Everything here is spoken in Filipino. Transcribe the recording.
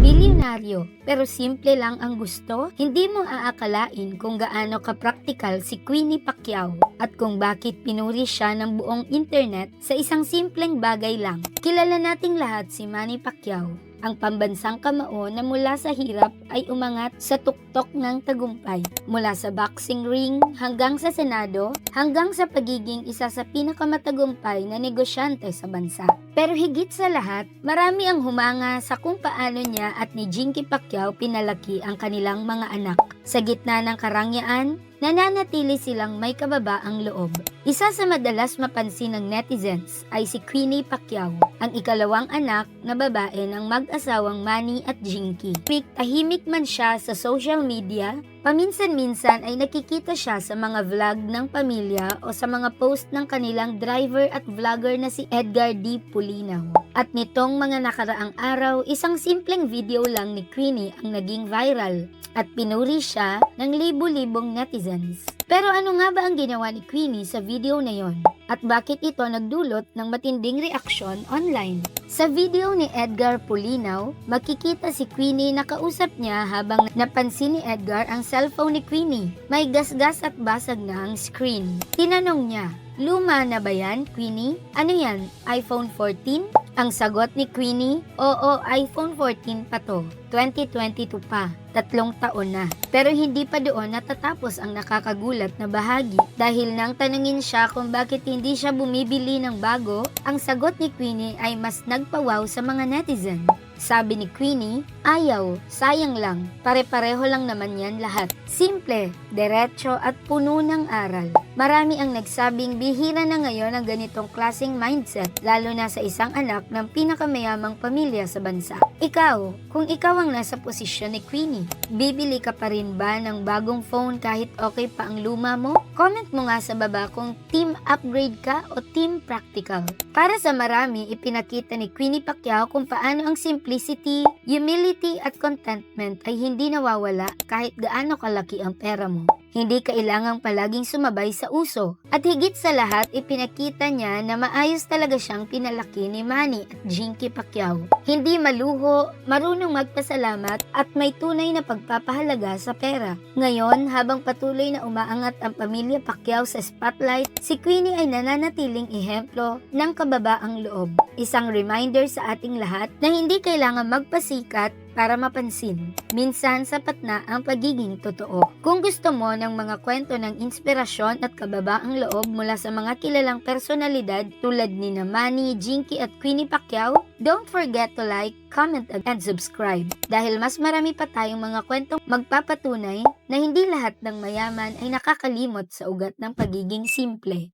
bilyonaryo pero simple lang ang gusto? Hindi mo aakalain kung gaano ka-practical si Queenie Pacquiao at kung bakit pinuri siya ng buong internet sa isang simpleng bagay lang. Kilala nating lahat si Manny Pacquiao, ang pambansang kamao na mula sa hirap ay umangat sa tuktok ng tagumpay. Mula sa boxing ring hanggang sa Senado, hanggang sa pagiging isa sa pinakamatagumpay na negosyante sa bansa. Pero higit sa lahat, marami ang humanga sa kung paano niya at ni Jinky Pacquiao pinalaki ang kanilang mga anak. Sa gitna ng karangyaan, nananatili silang may kababaang loob. Isa sa madalas mapansin ng netizens ay si Queenie Pacquiao, ang ikalawang anak na babae ng mag-asawang Manny at Jinky. Pik tahimik man siya sa social media, paminsan-minsan ay nakikita siya sa mga vlog ng pamilya o sa mga post ng kanilang driver at vlogger na si Edgar D. Pulinaw. At nitong mga nakaraang araw, isang simpleng video lang ni Queenie ang naging viral at pinuri siya ng libu-libong netizens. Pero ano nga ba ang ginawa ni Queenie sa video na yon? At bakit ito nagdulot ng matinding reaksyon online? Sa video ni Edgar Pulinaw, makikita si Queenie na kausap niya habang napansin ni Edgar ang cellphone ni Queenie. May gasgas at basag na ang screen. Tinanong niya, Luma na ba yan, Queenie? Ano yan, iPhone 14? Ang sagot ni Queenie, oo, iPhone 14 pa to. 2022 pa. Tatlong taon na. Pero hindi pa doon natatapos ang nakakagulat na bahagi. Dahil nang tanungin siya kung bakit hindi siya bumibili ng bago, ang sagot ni Queenie ay mas nagpawaw sa mga netizen. Sabi ni Queenie, ayaw, sayang lang, pare-pareho lang naman yan lahat. Simple, diretso at puno ng aral. Marami ang nagsabing bihira na ngayon ang ganitong klaseng mindset, lalo na sa isang anak ng pinakamayamang pamilya sa bansa. Ikaw, kung ikaw ang nasa posisyon ni Queenie, bibili ka pa rin ba ng bagong phone kahit okay pa ang luma mo? Comment mo nga sa baba kung team upgrade ka o team practical. Para sa marami, ipinakita ni Queenie Pacquiao kung paano ang simplicity, humility at contentment ay hindi nawawala kahit gaano kalaki ang pera mo. Hindi kailangang palaging sumabay sa uso. At higit sa lahat, ipinakita niya na maayos talaga siyang pinalaki ni Manny at Jinky Pacquiao. Hindi maluho, marunong magpasalamat at may tunay na pagpapahalaga sa pera. Ngayon, habang patuloy na umaangat ang pamilya Pacquiao sa spotlight, si Queenie ay nananatiling ehemplo ng kababaang loob. Isang reminder sa ating lahat na hindi kailangan magpasikat para mapansin. Minsan sapat na ang pagiging totoo. Kung gusto mo ng mga kwento ng inspirasyon at kababaang loob mula sa mga kilalang personalidad tulad ni Manny, Jinky at Queenie Pacquiao, don't forget to like, comment and subscribe. Dahil mas marami pa tayong mga kwentong magpapatunay na hindi lahat ng mayaman ay nakakalimot sa ugat ng pagiging simple.